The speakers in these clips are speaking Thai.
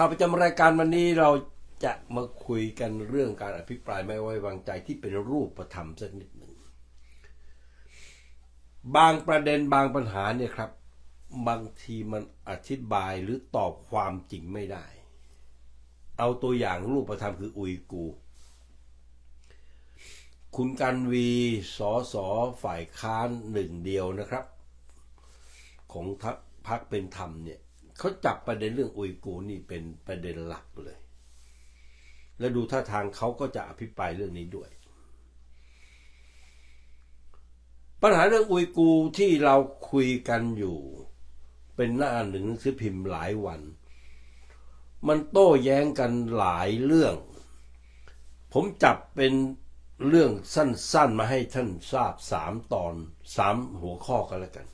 ข่าวประจำรายการวันนี้เราจะมาคุยกันเรื่องการอภิปรายไม่ไว้วางใจที่เป็นรูปธรรมสักนิดหนึ่ง บางประเด็นบางปัญหาเนี่ยครับ บางทีมันอธิบายหรือตอบความจริงไม่ได้ เอาตัวอย่างรูปธรรมคืออุยกูร์คุณกันวีสอสอฝ่ายค้านหนึ่งเดียวนะครับ ของพพักเป็นธรรมเนี่ย เขาจับประเด็นเรื่องอุยกูนี่เป็นประเด็นหลักเลย และดูท่าทางเขาก็จะอภิปรายเรื่องนี้ด้วย ปัญหาเรื่องอุยกูที่เราคุยกันอยู่ เป็นหน้าหนึ่งหนังสือพิมพ์หลายวัน มันโต้แย้งกันหลายเรื่อง ผมจับเป็นเรื่องสั้นๆมาให้ท่านทราบสามตอนสามหัวข้อกันแล้วกัน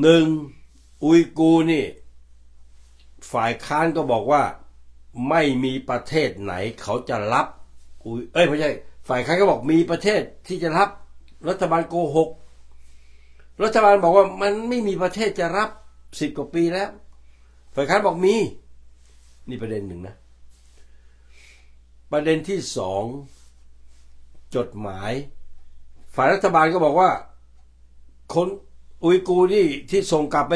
หนึ่ง อุยกูนี่ ฝ่ายค้านก็บอกว่าไม่มีประเทศไหนเขาจะรับอุยเอ้ยไม่ใช่ ฝ่ายค้านก็บอกมีประเทศที่จะรับ รัฐบาลโกหก รัฐบาลบอกว่ามันไม่มีประเทศจะรับสิบกว่าปีแล้ว ฝ่ายค้านบอกมี นี่ประเด็นหนึ่งนะ ประเด็นที่สองจดหมาย ฝ่ายรัฐบาลก็บอกว่าคนอุยกูนี่ที่ส่งกลับไป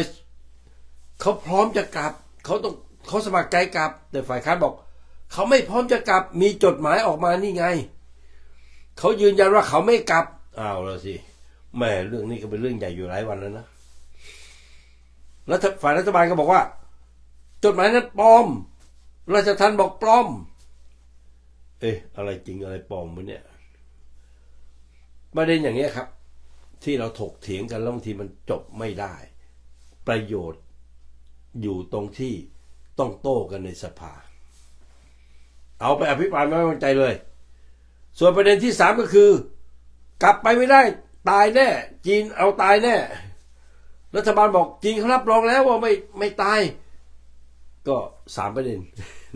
เขาพร้อมจะกลับเขาต้องเขาสมัครใจกลับ แต่ฝ่ายค้านบอก เขาไม่พร้อมจะกลับ มีจดหมายออกมานี่ไง เขายืนยันว่าเขาไม่กลับอ้าวแล้วสิแม่เรื่องนี้ก็เป็นเรื่องใหญ่อยู่หลายวันแล้วนะรัฐฝ่ายรัฐบาลก็บอกว่า จดหมายนั้นปลอม ราชทันบอกปลอม เอ๊ะอะไรจริงอะไรปลอมวะเนี่ยประเด็นอย่างเงี้ยครับ ที่เราถกเถียงกันแล้วบางทีมันจบไม่ได้ ประโยชน์ อยู่ตรงที่ต้องโต้กันในสภา เอาไปอภิปรายไม่ไว้วางใจเลย ส่วนประเด็นที่สามก็คือ กลับไปไม่ได้ตายแน่ จีนเอาตายแน่ รัฐบาลบอกจีนเขารับรองแล้วว่าไม่ไม่ตาย ก็สามประเด็น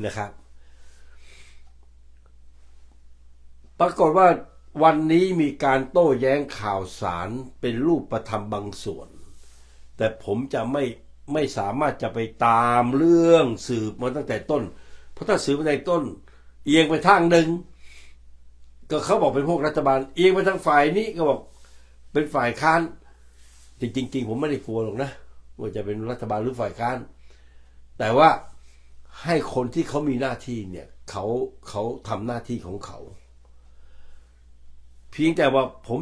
นะครับ ปรากฏว่าวันนี้มีการโต้แย้งข่าวสารเป็นรูปประธรรมบางส่วน แต่ผมจะไม่ ไม่สามารถจะไปตามเรื่องสืบมาตั้งแต่ต้น เพราะถ้าสืบมาตั้งแต่ต้น เอียงไปทางหนึ่ง ก็เขาบอกเป็นพวกรัฐบาล เอียงไปทางฝ่ายนี้ก็บอกเป็นฝ่ายค้านจริงๆจริงๆผมไม่ได้กลัวหรอกนะว่าจะเป็นรัฐบาลหรือฝ่ายค้าน แต่ว่าให้คนที่เขามีหน้าที่เนี่ยเขาเขาทำหน้าที่ของเขา เพียงแต่ว่าผม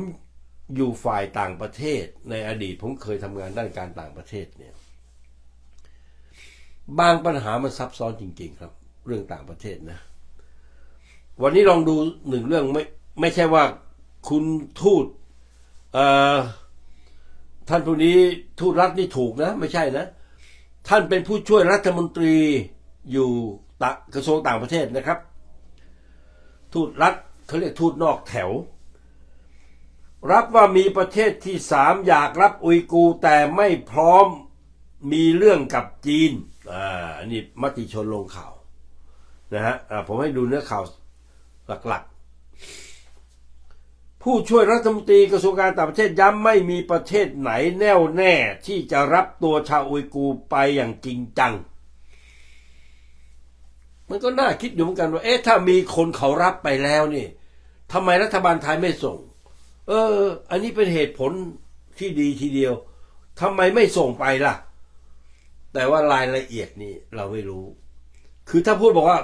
อยู่ฝ่ายต่างประเทศในอดีตผมเคยทำงานด้านการต่างประเทศเนี่ย บางปัญหามันซับซ้อนจริง ๆ ครับ เรื่องต่างประเทศนะ วันนี้ลองดูหนึ่งเรื่องไม่ไม่ใช่ว่าคุณทูตเอ่อท่านผู้นี้ทูตรัฐนี่ถูกนะ ไม่ใช่นะ ท่านเป็นผู้ช่วยรัฐมนตรีอยู่ตะกระทรวงต่างประเทศนะครับ ทูตรัฐเขาเรียกทูตนอกแถว รับว่ามีประเทศที่สามอยากรับอุยกูแต่ไม่พร้อมมีเรื่องกับจีน อ่าอันนี่มติชนลงข่าวนะฮะผมให้ดูเนื้อข่าวหลักๆ ผู้ช่วยรัฐมนตรีกระทรวงการต่างประเทศย้ำไม่มีประเทศไหนแน่วแน่ ที่จะรับตัวชาวอุยกูร์ไปอย่างจริงจัง มันก็น่าคิดอยู่เหมือนกันว่าเอ๊ะถ้ามีคนเขารับไปแล้วนี่ทำไมรัฐบาลไทยไม่ส่ง เออ อันนี้เป็นเหตุผลที่ดีทีเดียวทำไมไม่ส่งไปล่ะ แต่ว่ารายละเอียดนี่เราไม่รู้ คือถ้าพูดบอกว่า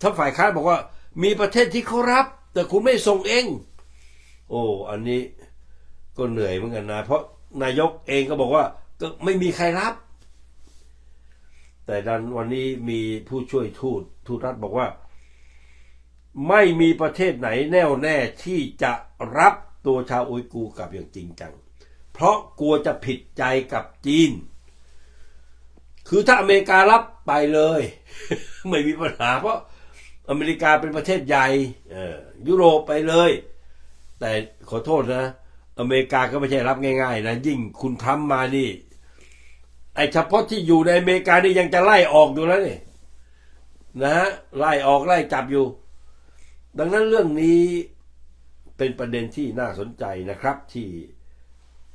ถ้าฝ่ายค้านบอกว่า มีประเทศที่เขารับ แต่คุณไม่ส่งเอง โอ้อันนี้ก็เหนื่อยเหมือนกันนะ เพราะนายกเองก็บอกว่า ก็ไม่มีใครรับ แต่ดันวันนี้มีผู้ช่วยทูตทูตรัฐบอกว่า ไม่มีประเทศไหนแน่วแน่ที่จะรับตัวชาวอุยกูร์กลับอย่างจริงจัง เพราะกลัวจะผิดใจกับจีน คือถ้าอเมริการับไปเลย ไม่มีปัญหา เพราะอเมริกาเป็นประเทศใหญ่ยุโรปไปเลย แต่ขอโทษนะ อเมริกาก็ไม่ใช่รับง่ายๆนะยิ่งคุณทรัมานี่ ไอเฉพาะที่อยู่ในอเมริกานี่ยังจะไล่ออกอยู่แล้วนี่นะฮะไล่ออกไล่จับอยู่ ดังนั้นเรื่องนี้เป็นประเด็นที่น่าสนใจนะครับ ที่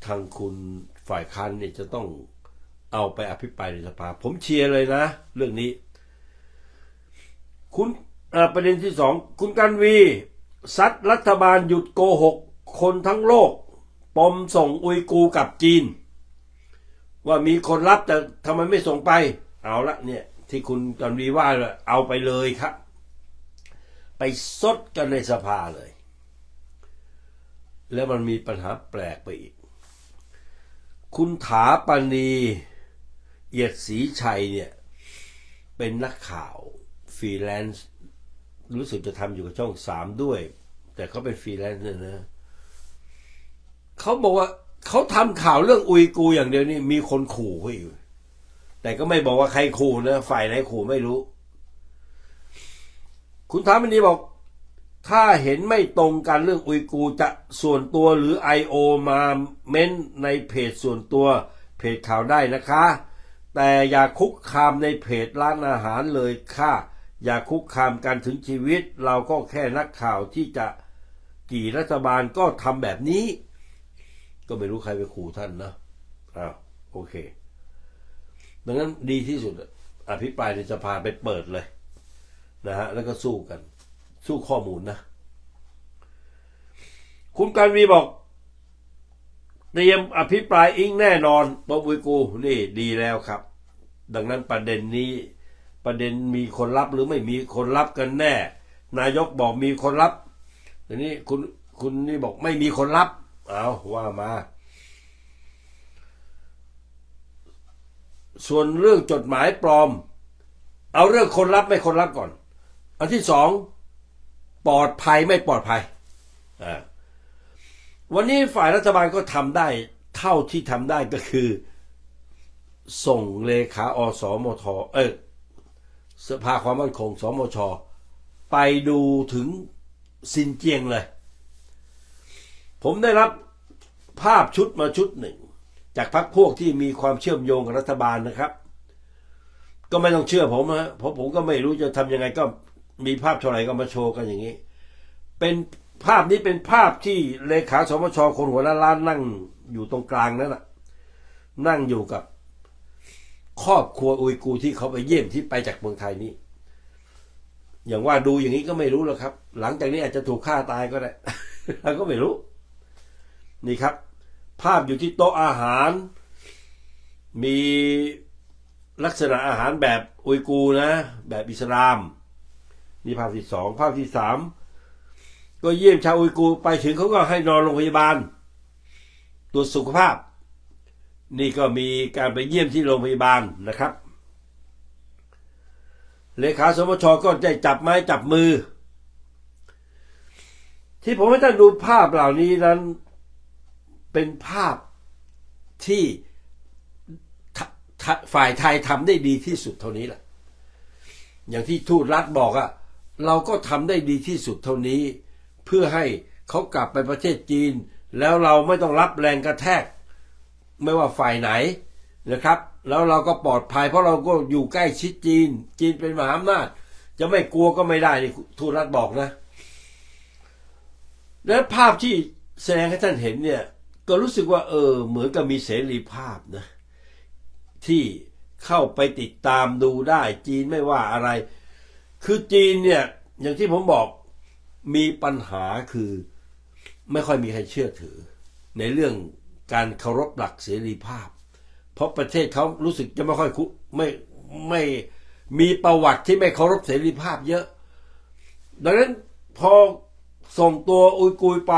ทางคุณฝ่ายค้านเนี่ยจะต้อง เอาไปอภิปรายในสภา ผมเชียร์เลยนะ เรื่องนี้ คุณประเด็นที่สองคุณกันวีซัดรัฐบาลหยุดโกหก คนทั้งโลก ปมส่งอุยกูกลับจีน ว่ามีคนรับแต่ทำไมไม่ส่งไป เอาละเนี่ย ที่คุณกันวีว่าเลยเอาไปเลยครับ ไปซดกันในสภาเลย แล้วมันมีปัญหาแปลกไปอีก คุณถาปณี เอียดศรีชัยเนี่ย เป็นนักข่าวฟรีแลนซ์รู้สึกจะทำอยู่กับช่องสามด้วย แต่เขาเป็นฟรีแลนซ์เนี่ยนะเขาบอกว่าเขาทำข่าวเรื่องอุยกูอย่างเดียวนี่มีคนขู่เขาอยู่ แต่ก็ไม่บอกว่าใครขู่นะฝ่ายไหนขู่ไม่รู้ คุณถามอันนี้บอก ถ้าเห็นไม่ตรงกันเรื่องอุยกูจะส่วนตัวหรือ I.O. มาเม้นในเพจส่วนตัวเพจข่าวได้นะคะ แต่อย่าคุกคามในเพจร้านอาหารเลยค่ะ อย่าคุกคามกันถึงชีวิต เราก็แค่นักข่าวที่จะกี่รัฐบาลก็ทำแบบนี้ ก็ไม่รู้ใครไปขู่ท่านนะอ้าวโอเค ดังนั้นดีที่สุดอะอภิปรายในสภาไปเปิดเลยนะฮะแล้วก็สู้กัน สู้ข้อมูลนะ คุณการวีบอก เตรียมอภิปรายอิงแน่นอนปบุยกูนี่ดีแล้วครับ ดังนั้นประเด็นนี้ประเด็นมีคนรับหรือไม่มีคนรับกันแน่ นายกบอกมีคนรับทีนี้คุณคุณนี่บอกไม่มีคนรับ เอาว่ามา ส่วนเรื่องจดหมายปลอม เอาเรื่องคนรับไม่คนรับก่อน อันที่สองปลอดภัยไม่ปลอดภัยอ่า วันนี้ฝ่ายรัฐบาลก็ทำได้เท่าที่ทำได้ก็คือ ส่งเลขาอสมทเออสภาความมั่นคงสมช ไปดูถึงซินเจียงเลย ผมได้รับภาพชุดมาชุดหนึ่ง จากพรรคพวกที่มีความเชื่อมโยงกับรัฐบาลนะครับ ก็ไม่ต้องเชื่อผมนะเพราะผมก็ไม่รู้จะทำยังไงก็มีภาพเท่าไหร่ก็มาโชว์กันอย่างนี้ เป็น ภาพนี้เป็นภาพที่เลขาสมชคนหัวล้านล้านนั่งอยู่ตรงกลางนั่นแหะนั่งอยู่กับครอบครัวอุยกูที่เขาไปเยี่ยมที่ไปจากเมืองไทยนี้ อย่างว่าดูอย่างนี้ก็ไม่รู้หรอกครับ หลังจากนี้อาจจะถูกฆ่าตายก็ได้เราก็ไม่รู้ นี่ครับ ภาพอยู่ที่โต๊ะอาหาร มีลักษณะอาหารแบบอุยกูนะ แบบอิสลาม นี่ภาพที่สองภาพที่สาม ก็เยี่ยมชาวอุยกูร์ไปถึงเขาก็ให้นอนโรงพยาบาล ตรวจสุขภาพ นี่ก็มีการไปเยี่ยมที่โรงพยาบาลนะครับ เลขาสมชก็ได้จับไม้จับมือ ที่ผมให้ท่านดูภาพเหล่านี้นั้นเป็นภาพที่ฝ่ายไทยทำได้ดีที่สุดเท่านี้แหละอย่างที่ทูตรัฐบอกอะเราก็ทำได้ดีที่สุดเท่านี้ เพื่อให้เขากลับไปประเทศจีน แล้วเราไม่ต้องรับแรงกระแทก ไม่ว่าฝ่ายไหนนะครับ แล้วเราก็ปลอดภัยเพราะเราก็อยู่ใกล้ชิดจีน จีนเป็นมหาอำนาจ จะไม่กลัวก็ไม่ได้นี่ทูตรัฐบอกนะ และภาพที่แสดงให้ท่านเห็นเนี่ยก็รู้สึกว่าเออเหมือนกับมีเสรีภาพนะที่เข้าไปติดตามดูได้จีนไม่ว่าอะไร คือจีนเนี่ยอย่างที่ผมบอก มีปัญหาคือไม่ค่อยมีใครเชื่อถือ ในเรื่องการเคารพหลักเสรีภาพ เพราะประเทศเขารู้สึกจะไม่ค่อยคุไม่ไม่มีประวัติที่ไม่เคารพเสรีภาพเยอะ ดังนั้นพอส่งตัวอุยกูร์ไป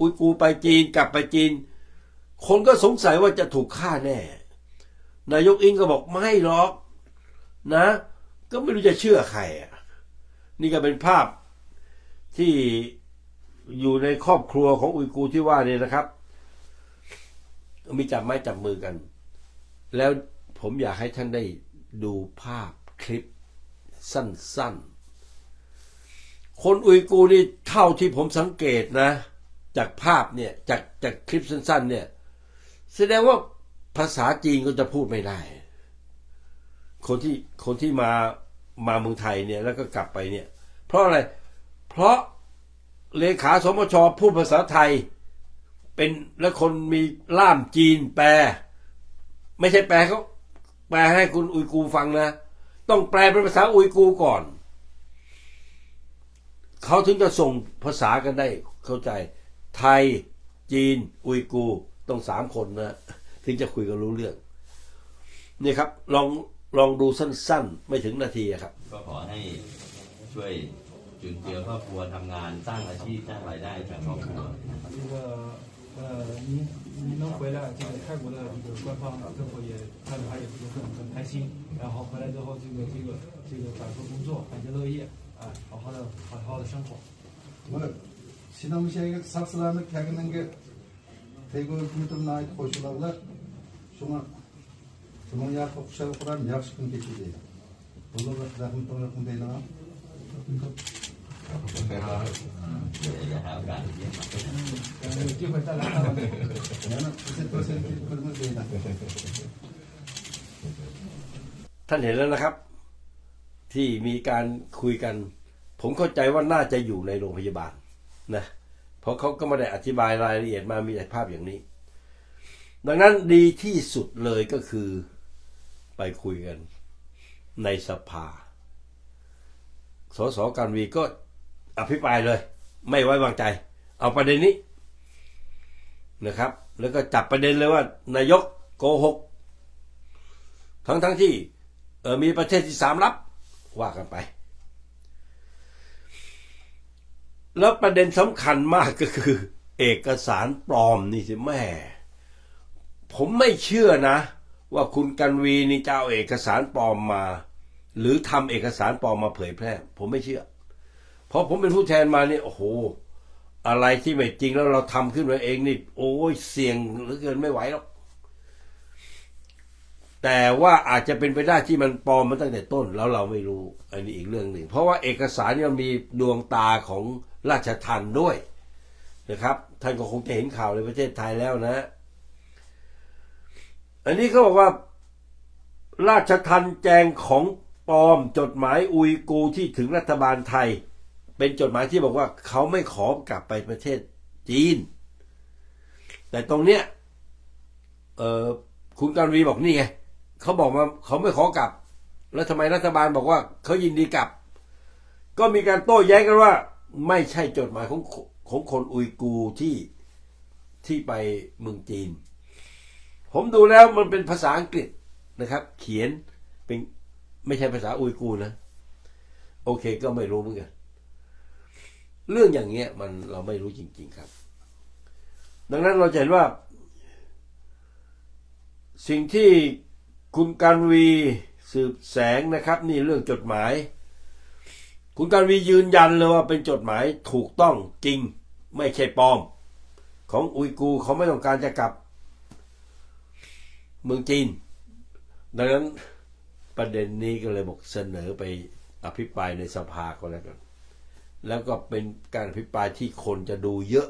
อุยกูไปจีนกลับไปจีน คนก็สงสัยว่าจะถูกฆ่าแน่ นายกอิงก็บอกไม่หรอกนะ ก็ไม่รู้จะเชื่อใครอะ นี่ก็เป็นภาพ ที่อยู่ในครอบครัวของอุยกูที่ว่าเนี่ยนะครับ มีจับไม้จับมือกัน แล้วผมอยากให้ท่านได้ดูภาพคลิปสั้นๆ คนอุยกูนี่เท่าที่ผมสังเกตนะ จากภาพเนี่ยจากจากคลิปสั้น ๆ เนี่ย แสดงว่าภาษาจีนก็จะพูดไม่ได้ คนที่คนที่มามาเมืองไทยเนี่ยแล้วก็กลับไปเนี่ย เพราะอะไรเพราะเลขาสมชพูดภาษาไทย เป็นและคนมีล่ามจีนแปล ไม่ใช่แปลเขาแปลให้คุณอุยกูฟังนะ ต้องแปลเป็นภาษาอุยกูก่อน เขาถึงจะส่งภาษากันได้เข้าใจ ไทย จีน อุยกูต้องสามคนนะถึงจะคุยกันรู้เรื่อง นี่ครับ ลองลองดูสั้น ๆ ไม่ถึงนาทีครับ ก็ขอให้ช่วย จุนเจือครอบครัวทำงานสร้างอาชีพสร้างรายได้ให้กับครอบครัวนะครับ 这个呃，您您能回来，这个泰国的这个官方政府也看着他也也很很开心，然后回来之后，这个这个这个找份工作，安居乐业，啊，好好的好好的生活。 Mana Sinamşehir'e saksılarını kendine Teygo hükümetine ait koşullarla şuna şunun yakı kuşağı kuran yakşı gün geçirdi. Bunu da rahmet olarak değil ha. ท่านเห็นแล้วนะครับ ที่มีการคุยกัน ผมเข้าใจว่าน่าจะอยู่ในโรงพยาบาลนะเพราะเขาก็ไม่ได้อธิบายรายละเอียดมามีแต่ภาพอย่างนี้ ดังนั้นดีที่สุดเลยก็คือไปคุยกันในสภาสสการวีก็ อภิปรายเลย ไม่ไว้วางใจ เอาประเด็นนี้นะครับ แล้วก็จับประเด็นเลยว่านายกโกหก ทั้งทั้งที่เออมีประเทศที่สามรับว่ากันไป แล้วประเด็นสำคัญมากก็คือ เอกสารปลอมนี่สิแม่ ผมไม่เชื่อนะ ว่าคุณกันวีนี่จะเอาเอกสารปลอมมา หรือทำเอกสารปลอมมาเผยแพร่ ผมไม่เชื่อเพราะผมเป็นผู้แทนมานี่โอ้โห อะไรที่ไม่จริงแล้วเราทำขึ้นมาเองนี่ โอ้ยเสี่ยงเหลือเกินไม่ไหวหรอกแต่ว่าอาจจะเป็นไปได้ที่มันปลอมมาตั้งแต่ต้นแล้วเราไม่รู้อันนี้อีกเรื่องหนึ่ง เพราะว่าเอกสารเนี่ยมันมีดวงตาของราชทันด้วยนะครับ ท่านก็คงจะเห็นข่าวในประเทศไทยแล้วนะ อันนี้เขาบอกว่า ราชทันแจงของปลอมจดหมายอุยกูที่ถึงรัฐบาลไทย เป็นจดหมายที่บอกว่าเขาไม่ขอกลับไปประเทศจีน แต่ตรงเนี้ยเออคุณการวีบอกนี่ไงเขาบอกมาเขาไม่ขอกลับ แล้วทำไมรัฐบาลบอกว่าเขายินดีกลับ ก็มีการโต้แย้งกันว่า ไม่ใช่จดหมายของของคนอุยกูที่ที่ไปเมืองจีน ผมดูแล้วมันเป็นภาษาอังกฤษนะครับ เขียนเป็นไม่ใช่ภาษาอุยกูนะ โอเคก็ไม่รู้เหมือนกัน เรื่องอย่างเงี้ยมันเราไม่รู้จริง ๆครับ ดังนั้นเราจะเห็นว่า สิ่งที่คุณการวีสืบแสงนะครับ นี่เรื่องจดหมาย คุณการวียืนยันเลยว่าเป็นจดหมายถูกต้องจริงไม่ใช่ปลอม ของอุยกูเขาไม่ต้องการจะกลับ เมืองจีน ดังนั้นประเด็นนี้ก็เลยบอกเสนอไปอภิปรายในสภาก็แล้วกัน แล้วก็เป็นการอภิปรายที่คนจะดูเยอะ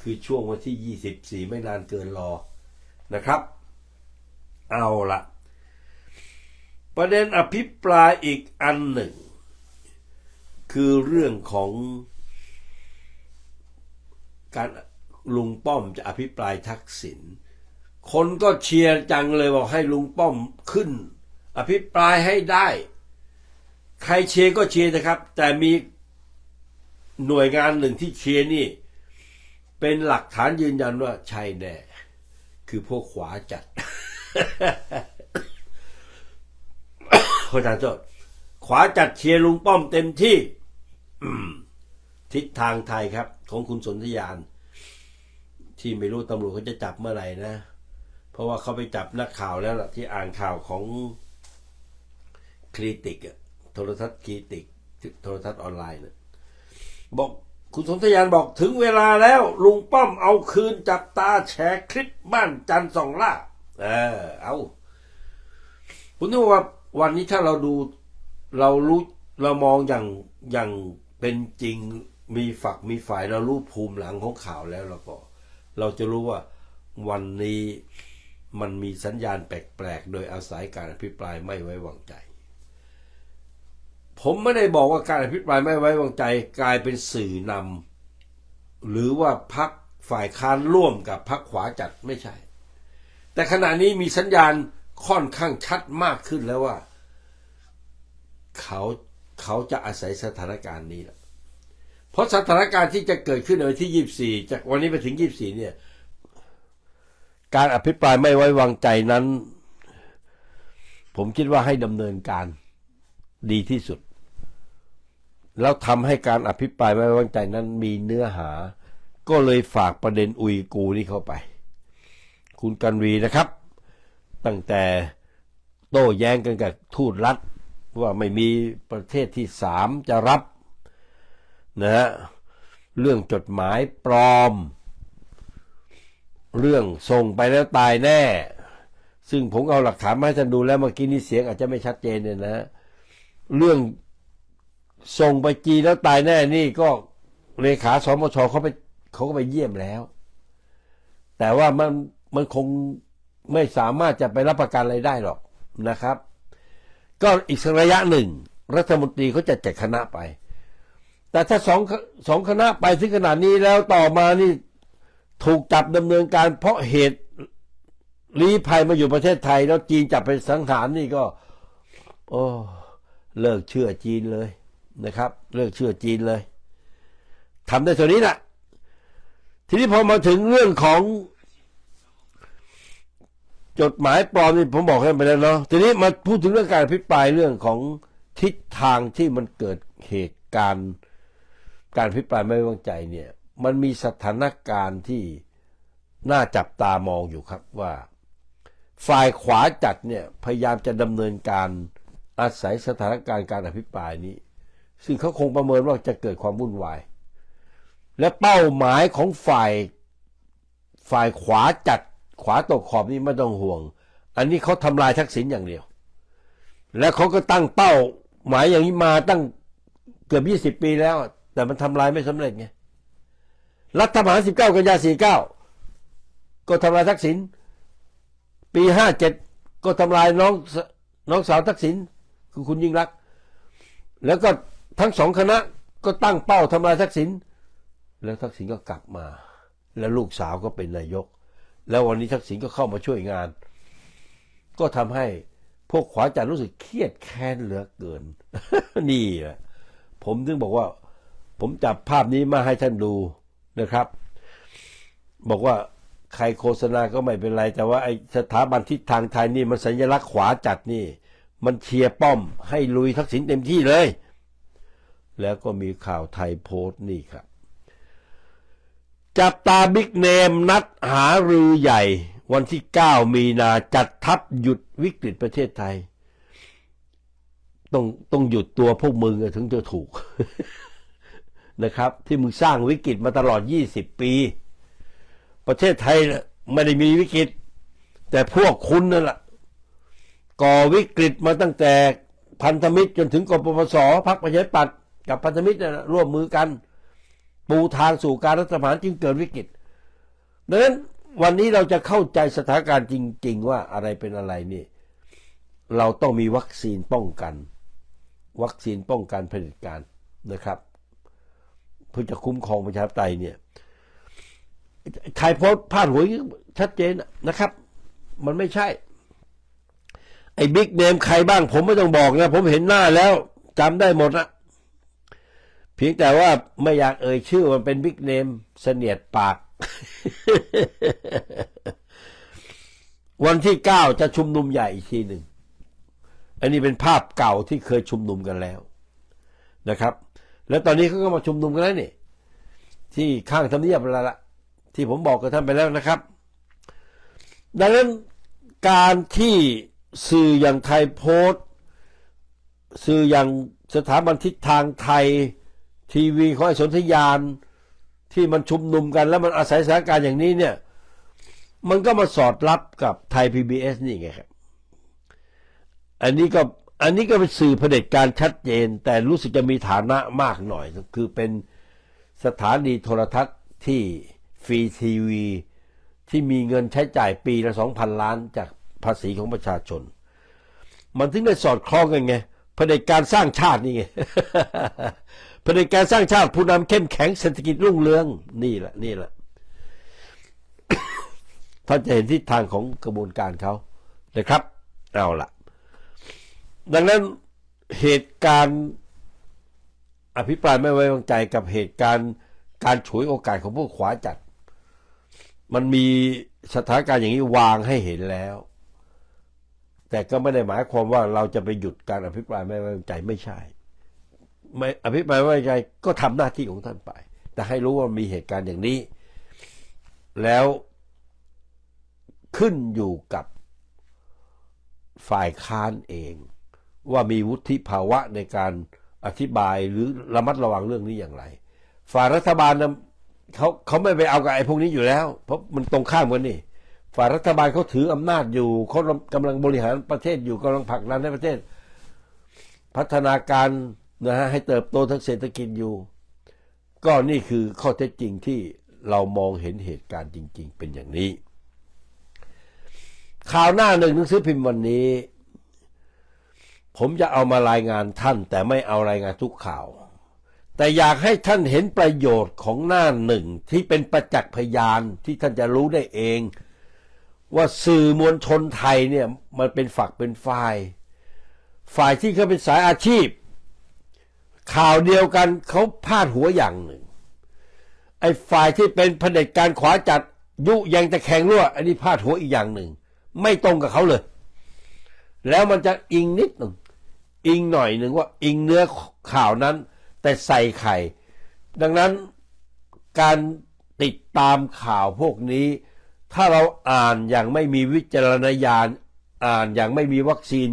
คือช่วงวันที่ 24 ไม่นานเกินรอนะครับ เอาละประเด็นอภิปรายอีกอันหนึ่ง คือเรื่องของการลุงป้อมจะอภิปรายทักษิณคนก็เชียร์จังเลยบอกให้ลุงป้อมขึ้น อภิปรายให้ได้ ใครเชียร์ก็เชียร์นะครับ แต่มี หน่วยงานหนึ่งที่เชียร์นี่ เป็นหลักฐานยืนยันว่าใช่แน่ คือพวกขวาจัดขอทานโทษขวาจัดเชียร์ลุงป้อมเต็มที่ทิศทางไทยครับ ของคุณสนธยาน ที่ไม่รู้ตำรวจเขาจะจับเมื่อไหร่นะ เพราะว่าเขาไปจับนักข่าวแล้วล่ะ ที่อ่านข่าวของคริติกอะโทรทัศน์คริติก โทรทัศน์ออนไลน์นะ บอกคุณสนธยานบอกถึงเวลาแล้ว ลุงป้อมเอาคืนจับตาแชร์คลิปบ้านจันทร์สองล่าเออเอาผมนึกว่าวันนี้ถ้าเราดูเรารู้เรามองอย่างอย่างเป็นจริงมีฝักมีฝ่ายเรารู้ภูมิหลังของข่าวแล้วเราก็ เราจะรู้ว่าวันนี้มันมีสัญญาณแปลกๆ โดยอาศัยการอภิปรายไม่ไว้วางใจ ผมไม่ได้บอกว่าการอภิปรายไม่ไว้วางใจกลายเป็นสื่อนำหรือว่าพักฝ่ายค้านร่วมกับพักขวาจัดไม่ใช่ แต่ขณะนี้มีสัญญาณค่อนข้างชัดมากขึ้นแล้วว่า เขาเขาจะอาศัยสถานการณ์นี้แหละเพราะสถานการณ์ที่จะเกิดขึ้นในวันที่24จากวันนี้ไปถึง24เนี่ย การอภิปรายไม่ไว้วางใจนั้น ผมคิดว่าให้ดำเนินการดีที่สุด แล้วทำให้การอภิปรายไม่ไว้วางใจนั้นมีเนื้อหา ก็เลยฝากประเด็นอุยกูนี่เข้าไป คุณกันวีนะครับ ตั้งแต่โต้แย้งกันกับทูตรัฐว่าไม่มีประเทศที่สามจะรับนะฮะเรื่องจดหมายปลอม เรื่องส่งไปแล้วตายแน่ ซึ่งผมเอาหลักฐานมาให้ท่านดูแล้วเมื่อกี้นี้เสียงอาจจะไม่ชัดเจนเนี่ยนะ เรื่อง ส่งไปจีนแล้วตายแน่นี่ก็เลขาสมชเขาไปเขาก็ไปเยี่ยมแล้ว แต่ว่ามันมันคงไม่สามารถจะไปรับประกันอะไรได้หรอกนะครับ ก็อีกสักระยะหนึ่ง รัฐมนตรีเขาจะจัดคณะไป แต่ถ้าสองสองคณะไปถึงขนาดนี้แล้วต่อมานี่ถูกจับดำเนินการเพราะเหตุลี้ภัยมาอยู่ประเทศไทย แล้วจีนจับไปสังหารนี่ก็ โอ้ เลิกเชื่อจีนเลย นะครับเลิกเชื่อจีนเลยทำได้เท่านี้แหละทีนี้พอมาถึงเรื่องของ จดหมายปลอมนี่ผมบอกให้ไปแล้วเนาะทีนี้มาพูดถึงเรื่องการอภิปรายเรื่องของทิศทางที่มันเกิดเหตุการณ์การอภิปรายไม่ไว้วางใจเนี่ย มันมีสถานการณ์ที่น่าจับตามองอยู่ครับว่า ฝ่ายขวาจัดเนี่ยพยายามจะดำเนินการอาศัยสถานการณ์การอภิปรายนี้ ซึ่งเขาคงประเมินว่าจะเกิดความวุ่นวาย และเป้าหมายของฝ่ายฝ่ายขวาจัดขวาตกขอบนี่ไม่ต้องห่วง อันนี้เขาทำลายทักษิณอย่างเดียว และเขาก็ตั้งเป้า หมายอย่างนี้มาตั้งเกือบยี่สิบปีแล้ว แต่มันทำลายไม่สำเร็จไงรัฐประหารสิบเก้ากันยาสี่เก้าก็ทำลายทักษิณปีห้าเจ็ดก็ทำลายน้องน้องสาวทักษิณคือคุณยิ่งรัก แล้วก็ ทั้งสองคณะก็ตั้งเป้าทำลายทักษิณแล้วทักษิณก็กลับมา แล้วลูกสาวก็เป็นนายก แล้ววันนี้ทักษิณก็เข้ามาช่วยงาน ก็ทำให้พวกขวาจัดรู้สึกเครียดแค้นเหลือเกิน นี่แหละผมถึงบอกว่า ผมจับภาพนี้มาให้ท่านดูนะครับ บอกว่าใครโฆษณาก็ไม่เป็นไร แต่ว่าไอสถาบันทิศทางไทยนี่มันสัญลักษณ์ขวาจัดนี่ มันเชียร์ป้อม ให้ลุยทักษิณเต็มที่เลย แล้วก็มีข่าวไทยโพสต์นี่ครับ จับตาบิ๊กเนมนัดหารือใหญ่ วันที่ 9 มีนาจัดทัพหยุดวิกฤตประเทศไทย ต้องต้องหยุดตัวพวกมึงถึงจะถูกนะครับ ที่มึงสร้างวิกฤตมาตลอด 20 ปี ประเทศไทยไม่ได้มีวิกฤต แต่พวกคุณนั่นแหละก่อวิกฤตมาตั้งแต่พันธมิตรจนถึงกปปสพรรคประชาธิปัตย์ กับพันธมิตรนะร่วมมือกัน ปูทางสู่การรัฐประหารจึงเกิดวิกฤตดังนั้นวันนี้เราจะเข้าใจสถานการณ์จริง ๆ ว่าอะไรเป็นอะไรนี่ เราต้องมีวัคซีนป้องกัน วัคซีนป้องกันเผด็จการนะครับเพื่อจะคุ้มครองประชาธิปไตยเนี่ยใครโพสพาดหัวชัดเจนนะครับ มันไม่ใช่ ไอ้บิ๊กเนมใครบ้างผมไม่ต้องบอกนะ ผมเห็นหน้าแล้วจำได้หมดละ เพียงแต่ว่าไม่อยากเอ่ยชื่อมันเป็นบิ๊กเนมเสนียดปาก วันที่เก้าจะชุมนุมใหญ่อีกทีหนึ่ง อันนี้เป็นภาพเก่าที่เคยชุมนุมกันแล้วนะครับ แล้วตอนนี้เขาก็มาชุมนุมกันแล้วนี่ ที่ข้างทำเนียบแล้วละที่ผมบอกกับท่านไปแล้วนะครับ ดังนั้นการที่สื่ออย่างไทยโพสต์ สื่ออย่างสถาบันทิศทางไทย ทีวีของไอ้สนธยานที่มันชุมนุมกันแล้วมันอาศัยสถานการณ์อย่างนี้เนี่ย มันก็มาสอดรับกับไทย PBS นี่ไงครับ อันนี้ก็อันนี้ก็เป็นสื่อเผด็จการชัดเจน แต่รู้สึกจะมีฐานะมากหน่อย คือเป็นสถานีโทรทัศน์ที่ฟรีทีวี ที่มีเงินใช้จ่ายปีละสองพันล้านจากภาษีของประชาชน มันถึงได้สอดคล้องกันไงเผด็จการสร้างชาตินี่ไง ผด็จการสร้างชาติผู้นำเข้มแข็งเศรษฐกิจรุ่งเรือง นี่แหละนี่แหละท่านจะเห็นทิศทางของกระบวนการเขานะครับ เอาละดังนั้นเหตุการณ์อภิปรายไม่ไว้วางใจกับเหตุการณ์การฉวยโอกาสของพวกขวาจัด มันมีสถานการณ์อย่างนี้วางให้เห็นแล้ว แต่ก็ไม่ได้หมายความว่าเราจะไปหยุดการอภิปรายไม่ไว้วางใจไม่ใช่ ไม่อภิปรายไม่ไว้วางใจก็ทำหน้าที่ของท่านไป แต่ให้รู้ว่ามีเหตุการณ์อย่างนี้ แล้วขึ้นอยู่กับฝ่ายค้านเอง ว่ามีวุฒิภาวะในการอธิบายหรือระมัดระวังเรื่องนี้อย่างไร ฝ่ายรัฐบาลนะเขาเขาไม่ไปเอากับไอ้พวกนี้อยู่แล้ว เพราะมันตรงข้ามกันนี่ฝ่ายรัฐบาลเขาถืออำนาจอยู่เขากำลังบริหารประเทศอยู่กำลังผลักดันให้ประเทศ พัฒนาการ นะฮะให้เติบโตทางเศรษฐกิจอยู่ ก็นี่คือข้อเท็จจริงที่เรามองเห็นเหตุการณ์จริง ๆ เป็นอย่างนี้ ข่าวหน้าหนึ่งหนังสือพิมพ์วันนี้ ผมจะเอามารายงานท่าน แต่ไม่เอารายงานทุกข่าว แต่อยากให้ท่านเห็นประโยชน์ของหน้าหนึ่งที่เป็นประจักษ์พยานที่ท่านจะรู้ได้เอง ว่าสื่อมวลชนไทยเนี่ยมันเป็นฝักเป็นฝ่าย ฝ่ายที่เขาเป็นสายอาชีพ ข่าวเดียวกันเขาพาดหัวอย่างหนึ่ง ไอ้ฝ่ายที่เป็นเผด็จการขวาจัดยุยังจะแข่งรั่วอันนี้พาดหัวอีกอย่างหนึ่ง ไม่ตรงกับเขาเลย แล้วมันจะอิงนิดหนึ่งอิงหน่อยหนึ่งว่าอิงเนื้อข่าวนั้น แต่ใส่ไข่ ดังนั้นการติดตามข่าวพวกนี้ ถ้าเราอ่านอย่างไม่มีวิจารณญาณ อ่านอย่างไม่มีวัคซีน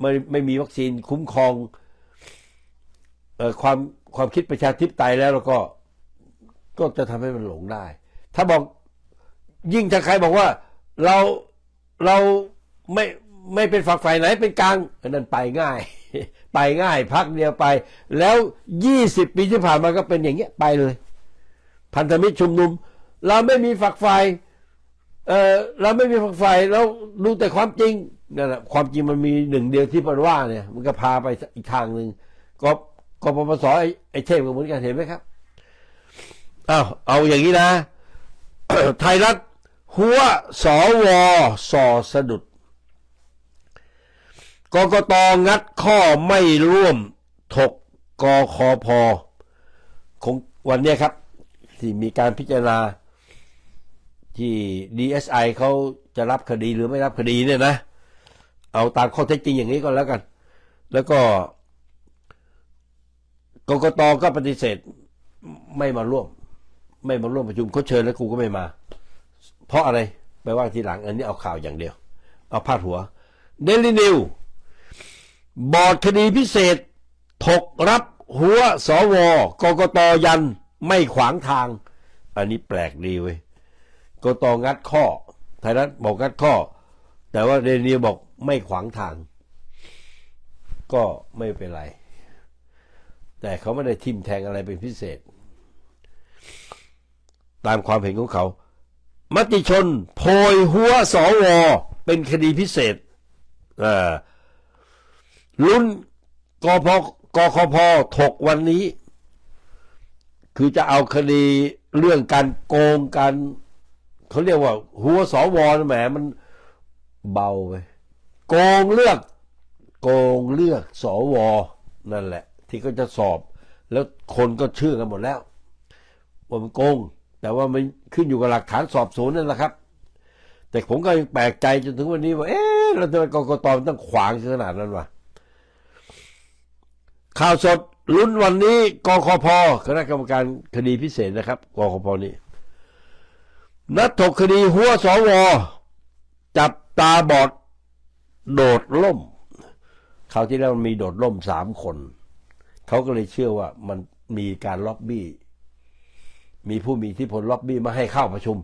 ไม่ไม่มีวัคซีนคุ้มครอง ความความคิดประชาธิปไตยแล้วเราก็ก็จะทำให้มันหลงได้ ถ้าบอกยิ่งถ้าใครบอกว่าเราเราไม่ไม่เป็นฝักฝ่ายไหนเป็นกลางนนั้นไปง่าย ไปง่ายพักเดียวไป แล้วยี่สิบปีที่ผ่านมาก็เป็นอย่างเงี้ยไปเลย พันธมิตรชุมนุม เราไม่มีฝักฝ่ายเออเราไม่มีฝักฝ่ายแล้วดูแต่ความจริงนั่นแหละความจริงมันมีหนึ่งเดียวที่มันว่าเนี่ย มันก็พาไปอีกทางหนึ่งก็ กปปสไอ้ไอเทพก็เหมือนกันเห็นไหมครับอ้าวเอาอย่างนี้นะ ไทยรัฐหัวสวสอสะดุดกกตงัดข้อไม่ร่วมถกกคอพอของวันนี้ครับ ที่มีการพิจารณา ที่ DSI เขาจะรับคดีหรือไม่รับคดีเนี่ยนะ เอาตามข้อเท็จจริงอย่างนี้ก็แล้วกัน แล้วก็ กกตก็ปฏิเสธไม่มาร่วม ไม่มาร่วมประชุมเขาเชิญแล้วกูก็ไม่มา เพราะอะไรไปว่าทีหลังอันนี้เอาข่าวอย่างเดียว เอาพาดหัวเดลินิวบอร์ดคดีพิเศษ ถกรับหัวสวกกตยันไม่ขวางทาง อันนี้แปลกดีเว้ยกกตงัดข้อ ไทยรัฐบอกงัดข้อ แต่ว่าเดลินิวบอกไม่ขวางทาง ก็ไม่เป็นไร แต่เขาไม่ได้ทิมแทงอะไรเป็นพิเศษ ตามความเห็นของเขา มติชนโพยหัวสวเป็นคดีพิเศษลุ้นกพกคพถกวันนี้ คือจะเอาคดีเรื่องการโกงการเขาเรียกว่า หัวสวนะแหมมันเบาไปโกงเลือก โกงเลือกสวนั่นแหละ ที่ก็จะสอบ แล้วคนก็เชื่อกันหมดแล้วว่ามันโกง แต่ว่ามันขึ้นอยู่กับหลักฐานสอบสวนนั่นแหละครับ แต่ผมก็ยังแปลกใจจนถึงวันนี้ว่าเอ๊ะเราทำไมกกตต้องขวางขนาดนั้นวะข่าวสดลุ้นวันนี้กคพคณะกรรมการคดีพิเศษนะครับกคพนี้ นัดถกคดีหัวสวจับตาบอด โดดล่มคราวที่แล้วมันมีโดดล่มสามคน เขาก็เลยเชื่อว่ามันมีการล็อบบี้ มีผู้มีอิทธิพลล็อบบี้มาให้เข้าประชุม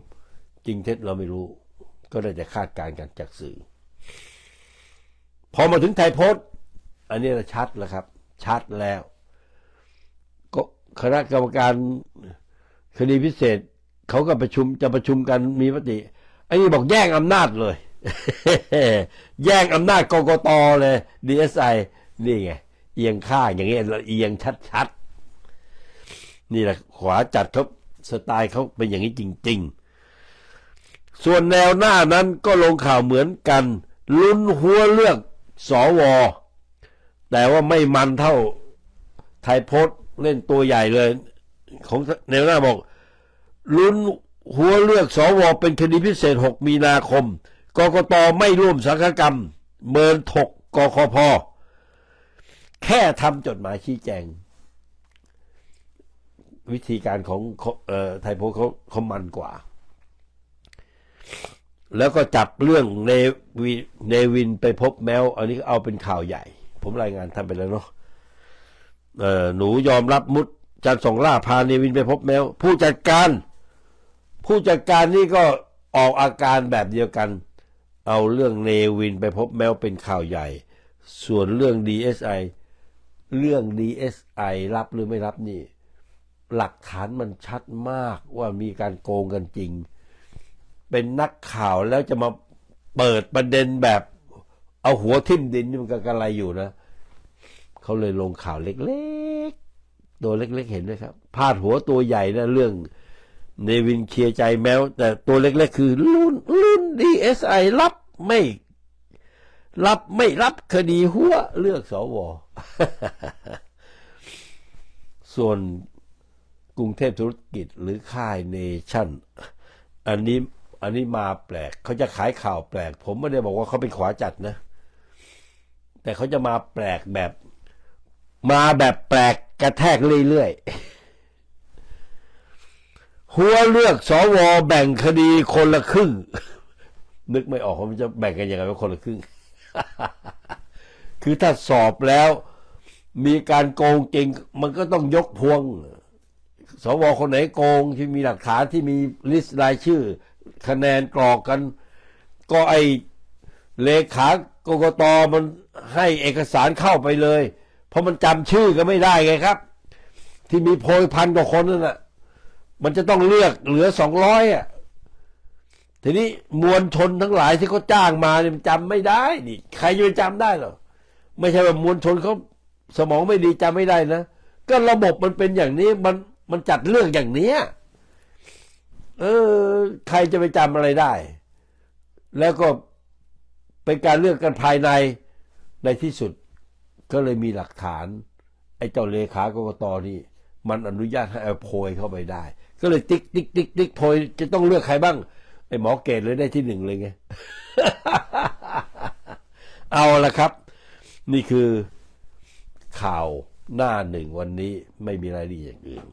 จริงเท็จเราไม่รู้ ก็ได้แต่คาดการณ์กันจากสื่อ พอมาถึงไทยโพสต์ อันนี้เราชัดแล้วครับ ชัดแล้ว ก็คณะกรรมการคดีพิเศษเขาก็ประชุมจะประชุมกันมีมติอันนี้บอกแย่งอำนาจเลย แย่งอำนาจกกตเลย DSI นี่ไง เอียงข้างอย่างเงี้ยเอียงชัดๆ นี่แหละขวาจัดเขาสไตล์เขาเป็นอย่างนี้จริง ๆ ส่วนแนวหน้านั้นก็ลงข่าวเหมือนกัน ลุ้นหัวเลือกสวแต่ว่าไม่มันเท่าไทยโพสเล่นตัวใหญ่เลย ของแนวหน้าบอก ลุ้นหัวเลือกสวเป็นคดีพิเศษ 6 มีนาคมกกตไม่ร่วมสังฆกรรม เมินถกกคพ แค่ทำจดหมายชี้แจง วิธีการของเออไทยโพเขาเขามันกว่า แล้วก็จับเรื่องเนวิเนวินไปพบแมว อันนี้เอาเป็นข่าวใหญ่ ผมรายงานทำไปแล้วเนาะหนูยอมรับมุดจันส่งล่าพาเนวินไปพบแมว ผู้จัดการ ผู้จัดการนี่ก็ออกอาการแบบเดียวกัน เอาเรื่องเนวินไปพบแมวเป็นข่าวใหญ่ ส่วนเรื่อง DSI เรื่อง DSI รับหรือไม่รับนี่ หลักฐานมันชัดมากว่ามีการโกงกันจริง เป็นนักข่าวแล้วจะมาเปิดประเด็นแบบเอาหัวทิ่มดินมันก็กระไรอยู่นะเขาเลยลงข่าวเล็กๆ ตัวเล็กๆเห็นไหมครับพาดหัวตัวใหญ่นะเรื่องเนวินเคลียร์ใจแมว แต่ตัวเล็กๆคือรุ่นรุ่นดีเอสไอรับไม่ รับไม่รับคดีหัวเลือกสว ส่วนกรุงเทพธุรกิจหรือค่ายเนชั่น อันนี้อันนี้มาแปลก เขาจะขายข่าวแปลก ผมไม่ได้บอกว่าเขาเป็นขวาจัดนะ แต่เขาจะมาแปลกแบบ มาแบบแปลกกระแทกเรื่อยๆ หัวเลือกสวแบ่งคดีคนละครึ่งนึกไม่ออกว่ามันจะแบ่งกันยังไงว่าคนละครึ่ง คือถ้าสอบแล้ว มีการโกงจริง มันก็ต้องยกพวง สวคนไหนโกงที่มีหลักฐานที่มีลิสต์รายชื่อ คะแนนกรอกกัน ก็ไอเลขากกตมันให้เอกสารเข้าไปเลย เพราะมันจำชื่อก็ไม่ได้ไงครับ ที่มีโพยพันกว่าคนนั่นน่ะมันจะต้องเลือกเหลือสองร้อยอะ ทีนี้มวลชนทั้งหลายที่เขาจ้างมาเนี่ยมันจำไม่ได้นี่ใครจะไปจำได้หรอไม่ใช่ว่ามวลชนเขาสมองไม่ดีจำไม่ได้นะก็ระบบมันเป็นอย่างนี้มันมันจัดเรื่องอย่างเนี้ยเออ ใครจะไปจำอะไรได้ แล้วก็เป็นการเลือกกันภายในในที่สุด ก็เลยมีหลักฐาน ไอ้เจ้าเลขากรกตนี่ มันอนุญาตให้เอาโพยเข้าไปได้ ก็เลยติ๊กติ๊กติ๊กติ๊กโพยจะต้องเลือกใครบ้าง ไอ้หมอเกตเลยได้ที่หนึ่งเลยไง เอาละครับ นี่คือข่าวหน้าหนึ่งวันนี้ไม่มีรายละเอียดอย่างอื่น